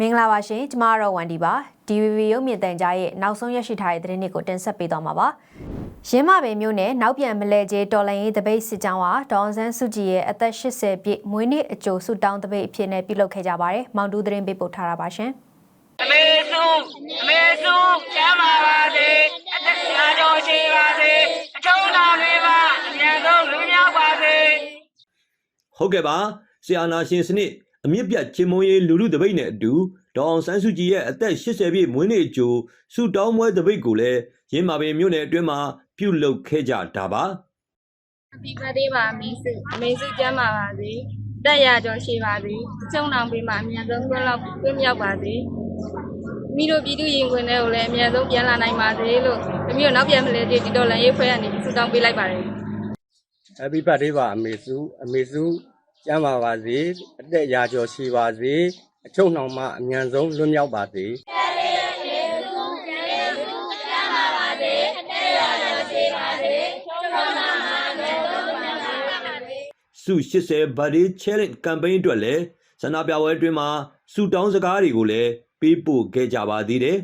မင်္ဂလာပါရှင်ကျမကတော့ဝန်ဒီပါ DVB ရုပ်မြင်သံကြားရဲ့နောက်ဆုံးရရှိထားတဲ့သတင်းတွေကိုတင်ဆက်ပေးသွားမှာပါရင်းမပင်မျိုးနဲ့နောက်ပြန်မလဲကျေးတော်လိုင်းရေးတပိတ်စစ်ကြောင်းဟာဒေါန်ဆန်းစုကြည်ရဲ့အသက်80ပြည့်မွေးနေ့အကြိုဆုတောင်းတပိတ်အဖြစ်နဲ့ပြုလုပ်ခဲ့ကြပါတယ်မောင်တူသတင်းပေးပို့ထားတာပါရှင်အမေစုအမေစုကျမ်းပါပါစေအသက်ရာကျော်ရှိပါစေအထုံးတော်တွေပါအမြန်ဆုံးလူမြောက်ပါစေဟုတ်ကဲ့ပါ ဆီအာနာရှင်စနစ်အမြင့်ပြတ်ချင်းမုံရေးလူလူတပိတ်နဲ့အတူဒေါအောင်ဆန်းစုကြည်ရဲ့အသက်80ပြည့်မွေးနေ့အကျိုးဆုတောင်းပွဲတပိတ်ကိုလည်းရင်းမာပင်မြို့နယ်အတွင်းမှာပြုလုပ်ခဲ့ကြတာပါဒီပတ်သေးပါမင်းစုအမေစုကျမ်းပါပါစေတက်ရကြောရှိပါစေအချုံအောင်ပေးမှအမြန်ဆုံးခွင့်လောက်ခွင့်မြောက်ပါစေမိတို့ပြည်သူရင်ခွင်တွေကိုလည်းအမြန်ဆုံးပြန်လာနိုင်ပါစေလို့တမီးတို့နောက်ပြန်မလဲဒီတော်လန်ရေးဖွဲကနေဆုတောင်းပေးလိုက်ပါတယ် Happy birthday ပါအမေစုအမေစု ကျမ်းပါပါစေအသက်ရာကျော်ရှိပါစေအချုံနှောင်မှအမြန်ဆုံးလွတ်မြောက်ပါစေဆု80 birthday challenge campaign အတွက်လည်းဆန္ဒပြပွဲအတွင်းမှာဆုတောင်းစကားတွေကိုလည်းပေးပို့ခဲ့ကြပါသေးတယ်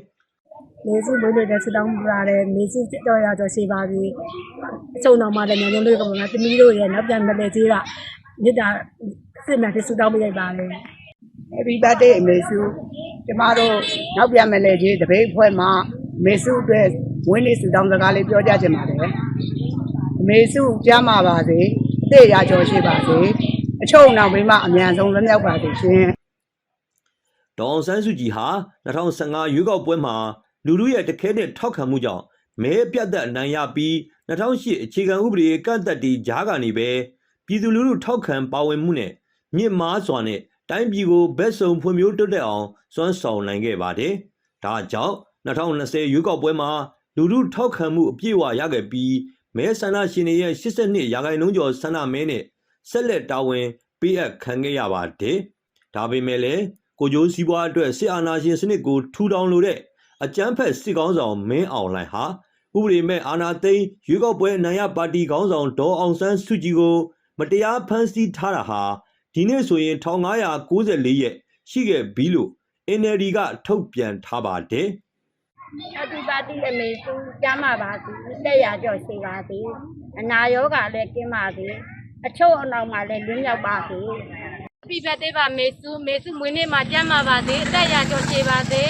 မေစုမွေးနေ့တဲ့ဆတောင်းပြရတယ်မေစုတော်ရကျော်ရှိပါပြီအချုံတော်မှလည်းညညလေးကပုံလားတမီးတို့ရဲ့နောက်ပြန်မလဲသေးတာ မြစ်တာစစ်မှန်တဲ့ဆတောင်းပြလိုက်ပါလေ Happy birthday အမေစုကျမတို့နောက်ပြန်မလဲကြီးတပိတ်ဖွဲ့မှာအမေစုအတွက်ဝင်းနေစုတောင်းစကားလေးပြောကြချင်ပါတယ်အမေစုကျမ်းပါပါစေအသေးရကြော်ရှိပါစေအချုံနောက်ဘေးမှာအမြန်ဆုံးလွတ်မြောက်ပါစေရှင်ဒေါအောင်ဆန်းစုကြည်ဟာ2015ရွေးကောက်ပွဲမှာလူလူရဲ့တခဲနဲ့ထောက်ခံမှုကြောင့်မဲပြတ်သက်အနိုင်ရပြီး2008အခြေခံဥပဒေကန့်သက်တီကြားကနေပဲ ပြည်သူလူထုထောက်ခံပါဝင်မှုနဲ့မြင့်မားစွာနဲ့တိုင်းပြည်ကိုဘက်စုံဖွံ့ဖြိုးတိုးတက်အောင်စွမ်းဆောင်နိုင်ခဲ့ပါတယ်။ဒါကြောင့်2020ရွေးကောက်ပွဲမှာလူထုထောက်ခံမှုအပြည့်အဝရခဲ့ပြီးမဲဆန္ဒရှင်တွေရဲ့82ရာခိုင်နှုန်းကျော်ဆန္ဒမဲနဲ့ဆက်လက်တာဝန်ပေးအပ်ခံခဲ့ရပါတယ်။ဒါပေမဲ့လည်းကိုကျိုးစည်းပွားအတွက်စစ်အာဏာရှင်စနစ်ကိုထူထောင်လိုတဲ့အကြမ်းဖက်စစ်ကောင်းဆောင်မင်းအောင်လှိုင်ဟာဥပဒေမဲ့အာဏာသိမ်းရွေးကောက်ပွဲအနိုင်ရပါတီခေါင်းဆောင်ဒေါ်အောင်ဆန်းစုကြည်ကို မတရားဖမ်းဆီးထားတာဟာဒီနေ့ဆိုရင်1994ရက်ရှိခဲ့ပြီလို့ NLD ကထုတ်ပြန်ထားပါတယ် Happy birthday အမေစုကျမ်းပါပါစေတက်ရကြောရှိပါစေအနာရောဂါလည်းကင်းပါစေအချုံအနောက်မှာလည်းလွတ်မြောက်ပါစေ Happy birthday ပါမေစုမေစုမွေးနေ့မှာကျမ်းပါပါစေတက်ရကြောရှိပါစေ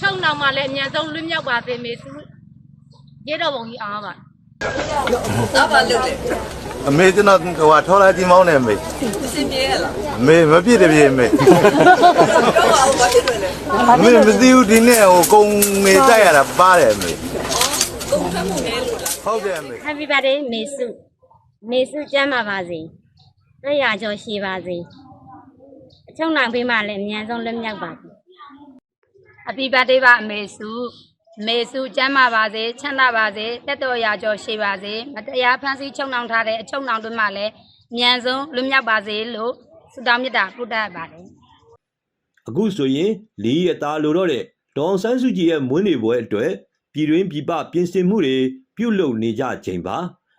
ချုံနောက်မှာလည်းအမြန်ဆုံးလွတ်မြောက်ပါစေမေစုရေတော်ဘုံကြီးအောင်ပါ အမေကျွန်တော်ဟိုဟာထော်လာကြီးမောင်းနေအမေအစင်ပြေရလားအမေမပြည့်တပြည့်အမေအမေမသိဘူးဒီနေ့ဟိုကုံနေတိုက်ရတာပါတယ်အမေကုံထမ်းမှုနေလို့လားဟုတ်တယ်အမေ Happy birthday မေစုမေစုကျမ်းပါပါစေတက်ရကြောရှိပါစေအချုံနောက်ပေးမှလည်းအမြန်ဆုံးလွတ်မြောက်ပါစေ Happy birthday ပါအမေစု မေစုကျမ်းပါပါစေချမ်းသာပါစေတက်တော်ရာကျော်ရှိပါစေမတရားဖန်ဆီးချုပ်နှောင်ထားတဲ့အချုပ်နှောင်တွေမှလည်းအမြန်ဆုံးလွတ်မြောက်ပါစေလို့ဆုတောင်းမေတ္တာပို့တတ်ပါတယ်အခုဆိုရင်လီရသားလိုတော့တဲ့ဒေါ်အောင်ဆန်းစုကြည်ရဲ့မွေးနေ့ပွဲအတွက်ပြည်တွင်းပြည်ပပြင်ဆင်မှုတွေပြုလုပ်နေကြချိန်ပါ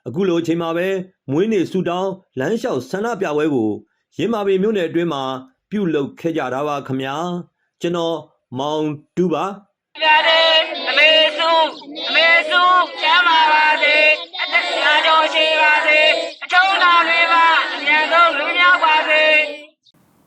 အခုလိုချိန်မှာပဲမွေးနေ့ဆူတောင်းလမ်းလျှောက်ဆန္ဒပြပွဲကိုရင်းမာပင်မြို့နယ်အတွင်းမှာပြုလုပ်ခဲ့ကြတာပါခမညာကျွန်တော်မောင်တူပါပြတယ်အမေ စုအမေစုကျမ်းပါပါစေအသက်ရာကျော်ရှိပါစေအထုံးတော်တွေပါအမြန်ဆုံးလူမြောက်ပါစေ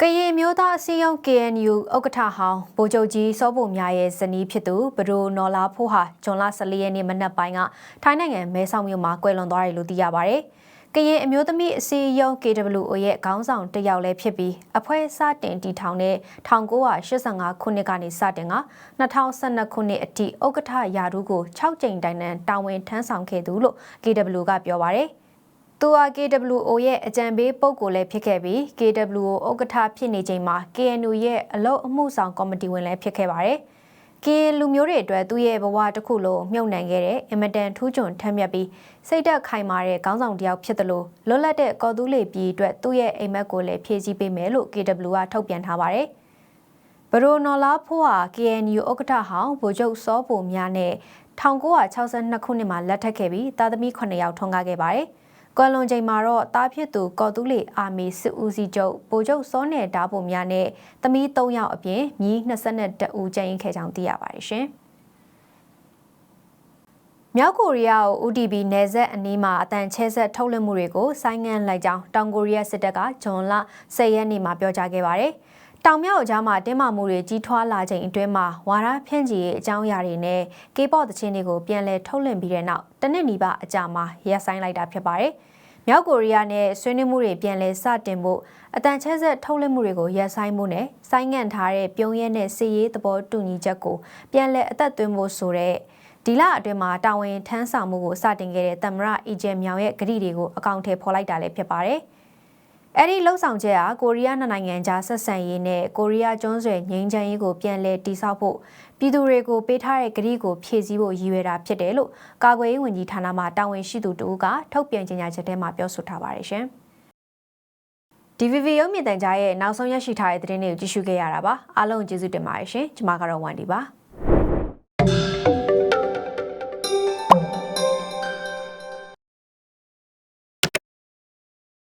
ကရင်မျိုးသားအစည်းအရုံး KNU ဥက္ကဋ္ဌဟောင်းဗိုလ်ချုပ်ကြီးစောဘုံမြရဲ့ဇနီးဖြစ်သူဘဒိုနော်လာဖိုးဟာဂျွန်လ14ရက်နေ့မနက်ပိုင်းကထိုင်းနိုင်ငံမဲဆောက်မြို့မှာကွယ်လွန်သွားတယ်လို့သိရပါဗျ။ ကရင်အမျိုးသမီးအစည်းအရုံး KWO ရဲ့ခေါင်းဆောင်တစ်ယောက်လည်းဖြစ်ပြီးအဖွဲ့စတင်တည်ထောင်တဲ့1985ခုနှစ်ကနေစတင်က2012ခုနှစ်အထိဥက္ကဋ္ဌယာဒူးကို6ကြိမ်တိုင်တန်တာဝန်ထမ်းဆောင်ခဲ့သူလို့ KWO ကပြောပါဗျ။သူဟာ KWO ရဲ့အကြံပေးပုဂ္ဂိုလ်လည်းဖြစ်ခဲ့ပြီး KWO ဥက္ကဋ္ဌဖြစ်နေချိန်မှာ KNU ရဲ့အလုပ်အမှုဆောင်ကော်မတီဝင်လည်းဖြစ်ခဲ့ပါတယ်။ KN လူမျိုးတွေအတွက်သူ့ရဲ့ဘဝတစ်ခုလုံးမြုပ်နှံခဲ့တဲ့အင်မတန်ထူးချွန်ထက်မြက်ပြီးစိတ်သက်ခိုင်မာတဲ့ခေါင်းဆောင်တစ်ယောက်ဖြစ်တယ်လို့လွတ်လပ်တဲ့ကော်တူးလေပြည်အတွက်သူ့ရဲ့အိမ်မက်ကိုလည်းဖြည့်ဆည်းပေးမယ်လို့ KW ကထုတ်ပြန်ထားပါတယ်။ဘရိုနော်လာဖိုးဟာ KNU ဥက္ကဋ္ဌဟောင်းဗိုလ်ချုပ်စောပုံများနဲ့1962ခုနှစ်မှာလက်ထပ်ခဲ့ပြီးတာသမီ9ယောက်ထွန်းကားခဲ့ပါတယ်။ ကွယ်လွန်ချိန်မှာတော့တားဖြစ်သူကော်တူးလီအာမီစစ်ဦးစီးချုပ်ဗိုလ်ချုပ်စောနယ်ဓာပုံများနဲ့သမီး3ယောက်အပြင်မြီး22ဦးကျန်ရင်ခဲ့ကြောင်းသိရပါတယ်ရှင်။မြောက်ကိုရီးယားကို UDP နယ်စပ်အနီးမှာအတန်ချဲဆက်ထုတ်လွှင့်မှုတွေကိုဆိုင်းငံ့လိုက်ကြောင်းတောင်ကိုရီးယားစစ်တပ်ကဂျွန်လ10ရက်နေ့မှာပြောကြားခဲ့ပါတယ်။ တောင်မြောက်အကြားမှာတင်းမာမှုတွေကြီးထွားလာချိန်အတွင်းမှာဝါရဖြန့်ချီရေးအကြောင်းအရာတွေနဲ့ကေပေါ့သချင်းတွေကိုပြန်လည်ထုတ်လွှင့်ပြီးတဲ့နောက်တနစ်နီးပါအကြာမှာရပ်ဆိုင်းလိုက်တာဖြစ်ပါတယ်။မြောက်ကိုရီးယားနဲ့ဆွေးနွေးမှုတွေပြန်လည်စတင်ဖို့အတန်ချဲဆက်ထုတ်လွှင့်မှုတွေကိုရပ်ဆိုင်းမှုနဲ့ဆိုင်းငံ့ထားတဲ့ပြုံးရဲနဲ့စီရေးသဘောတူညီချက်ကိုပြန်လည်အသက်သွင်းဖို့ဆိုတဲ့ဒီလအတွင်းမှာတာဝန်ထမ်းဆောင်မှုကိုစတင်ခဲ့တဲ့သမ္မတအီဂျင်မြောင်ရဲ့ဂရီတွေကိုအကောင့်ထဲဖော်လိုက်တာလည်းဖြစ်ပါတယ်။ အဲ့ဒီလှုပ်ဆောင်ချက်ဟာကိုရီးယားနှစ်နိုင်ငံကြားဆက်ဆံရေးနဲ့ကိုရီးယားကျွန်းဆွယ်ငြိမ်းချမ်းရေးကိုပြန်လည်တည်ဆောက်ဖို့ပြည်သူတွေကိုပေးထားတဲ့ဂရီကိုဖြည့်ဆည်းဖို့ရည်ရွယ်တာဖြစ်တယ်လို့ကာကွယ်ရေးဝန်ကြီးဌာနမှတာဝန်ရှိသူတူကထုတ်ပြန်ကြေညာချက်ထဲမှာပြောဆိုထားပါတယ်ရှင်။ DVV ရုပ်မြင်သံကြားရဲ့နောက်ဆုံးရရှိထားတဲ့သတင်းတွေကိုကြည့်ရှုခဲ့ရတာပါအားလုံးကျေးဇူးတင်ပါတယ်ရှင်ကျွန်မကတော့ဝန်ဒီပါ